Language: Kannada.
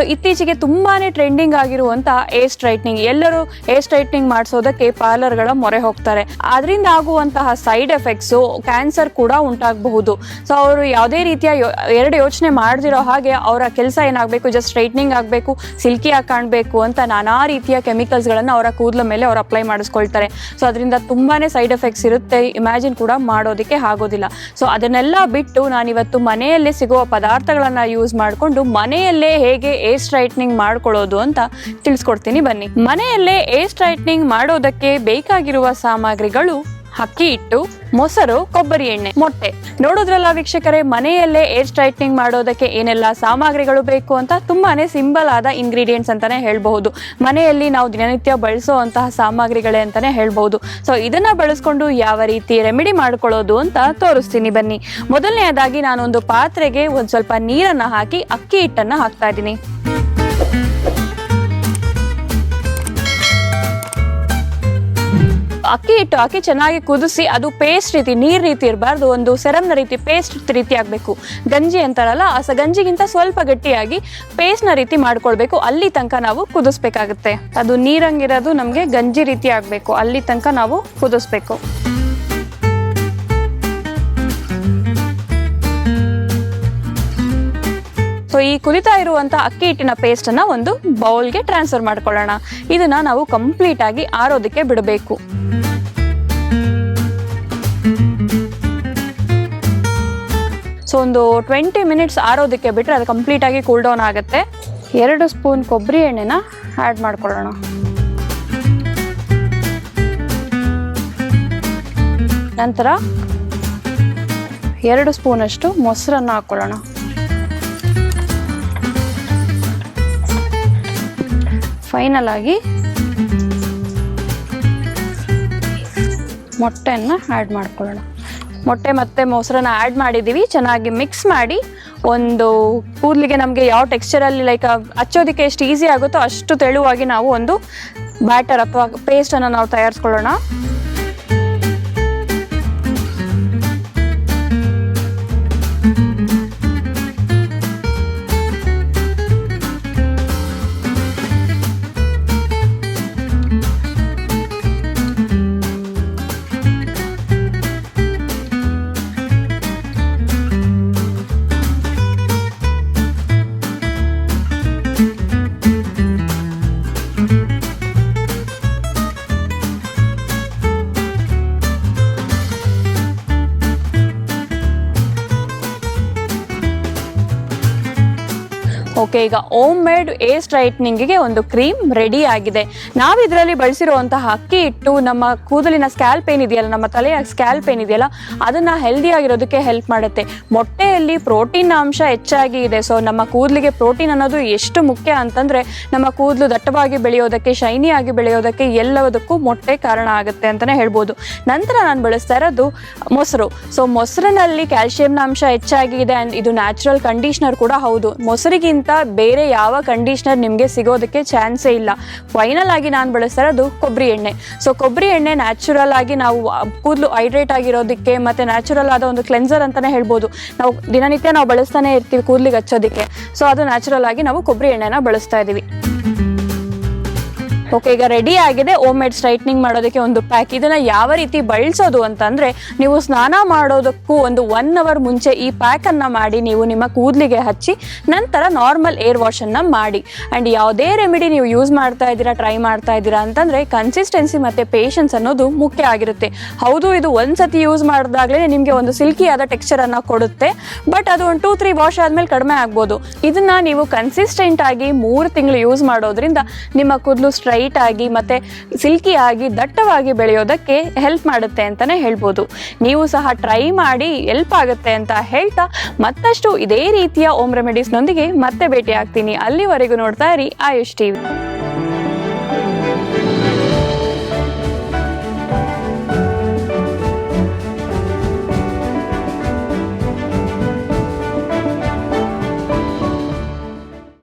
ಸೊ ಇತ್ತೀಚೆಗೆ ತುಂಬಾನೇ ಟ್ರೆಂಡಿಂಗ್ ಆಗಿರುವಂತ ಏರ್ ಸ್ಟ್ರೈಟ್ನಿಂಗ್ ಎಲ್ಲರೂ ಏರ್ ಸ್ಟ್ರೈಟ್ನಿಂಗ್ ಮಾಡಿಸೋದಕ್ಕೆ ಪಾರ್ಲರ್ಗಳ ಮೊರೆ ಹೋಗ್ತಾರೆ. ಅದರಿಂದ ಆಗುವಂತಹ ಸೈಡ್ ಎಫೆಕ್ಟ್ಸ್ ಕ್ಯಾನ್ಸರ್ ಕೂಡ ಉಂಟಾಗಬಹುದು. ಸೊ ಅವರು ಯಾವುದೇ ರೀತಿಯ ಎರಡು ಯೋಚನೆ ಮಾಡದಿರೋ ಹಾಗೆ ಅವರ ಕೆಲಸ ಏನಾಗಬೇಕು ಜಸ್ಟ್ ಸ್ಟ್ರೈಟ್ನಿಂಗ್ ಆಗಬೇಕು ಸಿಲ್ಕಿಯಾಗಿ ಕಾಣಬೇಕು ಅಂತ ನಾನಾ ರೀತಿಯ ಕೆಮಿಕಲ್ಸ್ಗಳನ್ನು ಅವರ ಕೂದಲ ಮೇಲೆ ಅವರು ಅಪ್ಲೈ ಮಾಡಿಸ್ಕೊಳ್ತಾರೆ. ಸೊ ಅದರಿಂದ ತುಂಬಾನೇ ಸೈಡ್ ಎಫೆಕ್ಟ್ಸ್ ಇರುತ್ತೆ. ಇಮ್ಯಾಜಿನ್ ಕೂಡ ಮಾಡೋದಕ್ಕೆ ಆಗೋದಿಲ್ಲ. ಸೊ ಅದನ್ನೆಲ್ಲ ಬಿಟ್ಟು ನಾನಿವತ್ತು ಮನೆಯಲ್ಲೇ ಸಿಗುವ ಪದಾರ್ಥಗಳನ್ನ ಯೂಸ್ ಮಾಡಿಕೊಂಡು ಮನೆಯಲ್ಲೇ ಹೇಗೆ ಏರ್ ಸ್ಟ್ರೈಟ್ನಿಂಗ್ ಮಾಡ್ಕೊಳ್ಳೋದು ಅಂತ ತಿಳಿಸ್ಕೊಡ್ತೀನಿ ಬನ್ನಿ. ಮನೆಯಲ್ಲೇ ಏರ್ ಸ್ಟ್ರೈಟ್ನಿಂಗ್ ಮಾಡೋದಕ್ಕೆ ಬೇಕಾಗಿರುವ ಸಾಮಗ್ರಿಗಳು ಅಕ್ಕಿ ಹಿಟ್ಟು, ಮೊಸರು, ಕೊಬ್ಬರಿ ಎಣ್ಣೆ, ಮೊಟ್ಟೆ. ನೋಡೋದ್ರಲ್ಲ ವೀಕ್ಷಕರೇ, ಮನೆಯಲ್ಲೇ ಏರ್ ಸ್ಟ್ರೈಟ್ನಿಂಗ್ ಮಾಡೋದಕ್ಕೆ ಏನೆಲ್ಲ ಸಾಮಗ್ರಿಗಳು ಬೇಕು ಅಂತ ತುಂಬಾನೇ ಸಿಂಪಲ್ ಆದ ಇಂಗ್ರೀಡಿಯೆಂಟ್ಸ್ ಅಂತಾನೆ ಹೇಳ್ಬಹುದು. ಮನೆಯಲ್ಲಿ ನಾವು ದಿನನಿತ್ಯ ಬಳಸುವಂತಹ ಸಾಮಗ್ರಿಗಳೇ ಅಂತಾನೆ ಹೇಳ್ಬಹುದು. ಸೊ ಇದನ್ನ ಬಳಸ್ಕೊಂಡು ಯಾವ ರೀತಿ ರೆಮಿಡಿ ಮಾಡ್ಕೊಳ್ಳೋದು ಅಂತ ತೋರಿಸ್ತೀನಿ ಬನ್ನಿ. ಮೊದಲನೆಯದಾಗಿ ನಾನೊಂದು ಪಾತ್ರೆಗೆ ಒಂದ್ ಸ್ವಲ್ಪ ನೀರನ್ನ ಹಾಕಿ ಅಕ್ಕಿ ಹಿಟ್ಟನ್ನ ಹಾಕ್ತಾ ಇದ್ದೀನಿ. ಅಕ್ಕಿ ಹಿಟ್ಟು ಹಾಕಿ ಚೆನ್ನಾಗಿ ಕುದಿಸಿ ಅದು ಪೇಸ್ಟ್ ರೀತಿ, ನೀರು ರೀತಿ ಇರಬಾರ್ದು, ಒಂದು ಸೆರಮ್ನ ರೀತಿ ಪೇಸ್ಟ್ ರೀತಿ ಆಗಬೇಕು. ಗಂಜಿ ಅಂತಾರಲ್ಲ, ಆ ಸ ಗಂಜಿಗಿಂತ ಸ್ವಲ್ಪ ಗಟ್ಟಿಯಾಗಿ ಪೇಸ್ಟ್ನ ರೀತಿ ಮಾಡ್ಕೊಳ್ಬೇಕು. ಅಲ್ಲಿ ತನಕ ನಾವು ಕುದಿಸ್ಬೇಕಾಗುತ್ತೆ. ಅದು ನೀರಂಗಿರೋದು ನಮಗೆ ಗಂಜಿ ರೀತಿ ಆಗಬೇಕು. ಅಲ್ಲಿ ತನಕ ನಾವು ಕುದಿಸ್ಬೇಕು. ಸೊ ಈ ಕುದಿತಾ ಇರುವಂತ ಅಕ್ಕಿ ಹಿಟ್ಟಿನ ಪೇಸ್ಟ್ ಅನ್ನ ಒಂದು ಬೌಲ್ಗೆ ಟ್ರಾನ್ಸ್ಫರ್ ಮಾಡ್ಕೊಳ್ಳೋಣ. ಇದನ್ನ ನಾವು ಕಂಪ್ಲೀಟ್ ಆಗಿ ಆರೋದಕ್ಕೆ ಬಿಡಬೇಕು. ಸೊ ಒಂದು ಟ್ವೆಂಟಿ ಮಿನಿಟ್ಸ್ ಆರೋದಕ್ಕೆ ಬಿಟ್ಟರೆ ಅದು ಕಂಪ್ಲೀಟ್ ಆಗಿ ಕೂಲ್ ಡೌನ್ ಆಗುತ್ತೆ. ಎರಡು ಸ್ಪೂನ್ ಕೊಬ್ಬರಿ ಎಣ್ಣೆನ ಆ್ಯಡ್ ಮಾಡ್ಕೊಳ್ಳೋಣ. ನಂತರ ಎರಡು ಸ್ಪೂನಷ್ಟು ಮೊಸರನ್ನು ಹಾಕ್ಕೊಳ್ಳೋಣ. ಫೈನಲ್ ಆಗಿ ಮೊಟ್ಟೆಯನ್ನು ಆ್ಯಡ್ ಮಾಡ್ಕೊಳ್ಳೋಣ. ಮೊಟ್ಟೆ ಮತ್ತು ಮೊಸರನ್ನ ಆ್ಯಡ್ ಮಾಡಿದ್ದೀವಿ ಚೆನ್ನಾಗಿ ಮಿಕ್ಸ್ ಮಾಡಿ ಒಂದು ಕೂದಲಿಗೆ ನಮಗೆ ಯಾವ ಟೆಕ್ಸ್ಚರಲ್ಲಿ ಲೈಕ್ ಹಚ್ಚೋದಕ್ಕೆ ಎಷ್ಟು ಈಸಿ ಆಗುತ್ತೋ ಅಷ್ಟು ತೆಳುವಾಗಿ ನಾವು ಒಂದು ಬ್ಯಾಟರ್ ಅಥವಾ ಪೇಸ್ಟನ್ನು ನಾವು ತಯಾರಿಸ್ಕೊಳ್ಳೋಣ. ಓಕೆ, ಈಗ ಓಮ್ ಮೇಡ್ ಏರ್ ಸ್ಟ್ರೈಟ್ನಿಂಗಿಗೆ ಒಂದು ಕ್ರೀಮ್ ರೆಡಿ ಆಗಿದೆ. ನಾವು ಇದರಲ್ಲಿ ಬಳಸಿರುವಂತಹ ಅಕ್ಕಿ ಇಟ್ಟು ನಮ್ಮ ಕೂದಲಿನ ಸ್ಕ್ಯಾಲ್ಪ್ ಏನಿದೆಯಲ್ಲ, ನಮ್ಮ ತಲೆಯ ಸ್ಕ್ಯಾಲ್ಪ್ ಏನಿದೆಯಲ್ಲ, ಅದನ್ನ ಹೆಲ್ದಿ ಆಗಿರೋದಕ್ಕೆ ಹೆಲ್ಪ್ ಮಾಡುತ್ತೆ. ಮೊಟ್ಟೆಯಲ್ಲಿ ಪ್ರೋಟೀನ್ ಅಂಶ ಹೆಚ್ಚಾಗಿ ಇದೆ. ಸೊ ನಮ್ಮ ಕೂದಲಿಗೆ ಪ್ರೋಟೀನ್ ಅನ್ನೋದು ಎಷ್ಟು ಮುಖ್ಯ ಅಂತಂದ್ರೆ, ನಮ್ಮ ಕೂದಲು ದಟ್ಟವಾಗಿ ಬೆಳೆಯೋದಕ್ಕೆ ಶೈನಿ ಆಗಿ ಬೆಳೆಯೋದಕ್ಕೆ ಎಲ್ಲದಕ್ಕೂ ಮೊಟ್ಟೆ ಕಾರಣ ಆಗುತ್ತೆ ಅಂತಾನೆ ಹೇಳ್ಬೋದು. ನಂತರ ನಾನು ಬಳಸ್ತಾ ಇರೋದು ಮೊಸರು. ಸೊ ಮೊಸರಿನಲ್ಲಿ ಕ್ಯಾಲ್ಸಿಯಂನ ಅಂಶ ಹೆಚ್ಚಾಗಿದೆ ಆ್ಯಂಡ್ ಇದು ನ್ಯಾಚುರಲ್ ಕಂಡೀಷ್ನರ್ ಕೂಡ ಹೌದು. ಮೊಸರಿಗಿಂತ ಬೇರೆ ಯಾವ ಕಂಡೀಷ್ನರ್ ನಿಮಗೆ ಸಿಗೋದಕ್ಕೆ ಚಾನ್ಸೇ ಇಲ್ಲ. ಫೈನಲ್ ಆಗಿ ನಾನು ಬಳಸ್ತಾ ಇರೋದು ಕೊಬ್ಬರಿ ಎಣ್ಣೆ. ಸೊ ಕೊಬ್ಬರಿ ಎಣ್ಣೆ ನ್ಯಾಚುರಲ್ ಆಗಿ ನಾವು ಕೂದಲು ಹೈಡ್ರೇಟ್ ಆಗಿರೋದಕ್ಕೆ ಮತ್ತೆ ನ್ಯಾಚುರಲ್ ಆದ ಒಂದು ಕ್ಲೆನ್ಸರ್ ಅಂತಲೇ ಹೇಳ್ಬೋದು. ನಾವು ದಿನನಿತ್ಯ ನಾವು ಬಳಸ್ತಾನೆ ಇರ್ತೀವಿ ಕೂದಲಿಗೆ ಹಚ್ಚೋದಕ್ಕೆ. ಸೊ ಅದು ನ್ಯಾಚುರಲ್ ಆಗಿ ನಾವು ಕೊಬ್ಬರಿ ಎಣ್ಣೆನ ಬಳಸ್ತಾ ಇದ್ದೀವಿ. ಓಕೆ ಈಗ ರೆಡಿ ಆಗಿದೆ. ಓಮ್ ಮೇಡ್ ಸ್ಟ್ರೈಟ್ನಿಂಗ್ ಮಾಡೋದಕ್ಕೆ ಒಂದು ಪ್ಯಾಕ್ ಇದನ್ನ ಯಾವ ರೀತಿ ಬಳಸೋದು ಅಂತಂದ್ರೆ, ನೀವು ಸ್ನಾನ ಮಾಡೋದಕ್ಕೂ ಒಂದು ಒನ್ ಅವರ್ ಮುಂಚೆ ಈ ಪ್ಯಾಕ್ ಅನ್ನ ಮಾಡಿ ನೀವು ನಿಮ್ಮ ಕೂದಲಿಗೆ ಹಚ್ಚಿ, ನಂತರ ನಾರ್ಮಲ್ ಏರ್ ವಾಶ್ ಮಾಡಿ. ಅಂಡ್ ಯಾವುದೇ ರೆಮಿಡಿ ನೀವು ಯೂಸ್ ಮಾಡ್ತಾ ಇದ್ದೀರಾ ಟ್ರೈ ಮಾಡ್ತಾ ಇದ್ದೀರಾ ಅಂತಂದ್ರೆ ಕನ್ಸಿಸ್ಟೆನ್ಸಿ ಮತ್ತೆ ಪೇಷನ್ಸ್ ಅನ್ನೋದು ಮುಖ್ಯ ಆಗಿರುತ್ತೆ. ಹೌದು, ಇದು ಒಂದ್ಸತಿ ಯೂಸ್ ಮಾಡಿದಾಗಲೇ ನಿಮಗೆ ಒಂದು ಸಿಲ್ಕಿಯಾದ ಟೆಕ್ಸ್ಚರ್ ಅನ್ನ ಕೊಡುತ್ತೆ. ಬಟ್ ಅದು ಒಂದು ಟೂ ತ್ರೀ ವಾಶ್ ಆದ್ಮೇಲೆ ಕಡಿಮೆ ಆಗ್ಬೋದು. ಇದನ್ನ ನೀವು ಕನ್ಸಿಸ್ಟೆಂಟ್ ಆಗಿ ಮೂರು ತಿಂಗಳು ಯೂಸ್ ಮಾಡೋದ್ರಿಂದ ನಿಮ್ಮ ಕೂದಲು ಸ್ಟ್ರೈಟ್ ಆಗಿ ಮತ್ತೆ ಸಿಲ್ಕಿ ಆಗಿ ದಟ್ಟವಾಗಿ ಬೆಳೆಯೋದಕ್ಕೆ ಹೆಲ್ಪ್ ಮಾಡುತ್ತೆ ಅಂತಾನೆ ಹೇಳ್ಬೋದು. ನೀವು ಸಹ ಟ್ರೈ ಮಾಡಿ ಹೆಲ್ಪ್ ಆಗುತ್ತೆ ಅಂತ ಹೇಳ್ತಾ ಮತ್ತಷ್ಟು ಇದೇ ರೀತಿಯ ಓಮ್ ರೆಮಿಡೀಸ್ನೊಂದಿಗೆ ಮತ್ತೆ ಭೇಟಿ ಆಗ್ತೀನಿ ಅಲ್ಲಿವರೆಗೂ ನೋಡ್ತಾ ಇರಿ ಆಯುಷ್ ಟಿವಿ.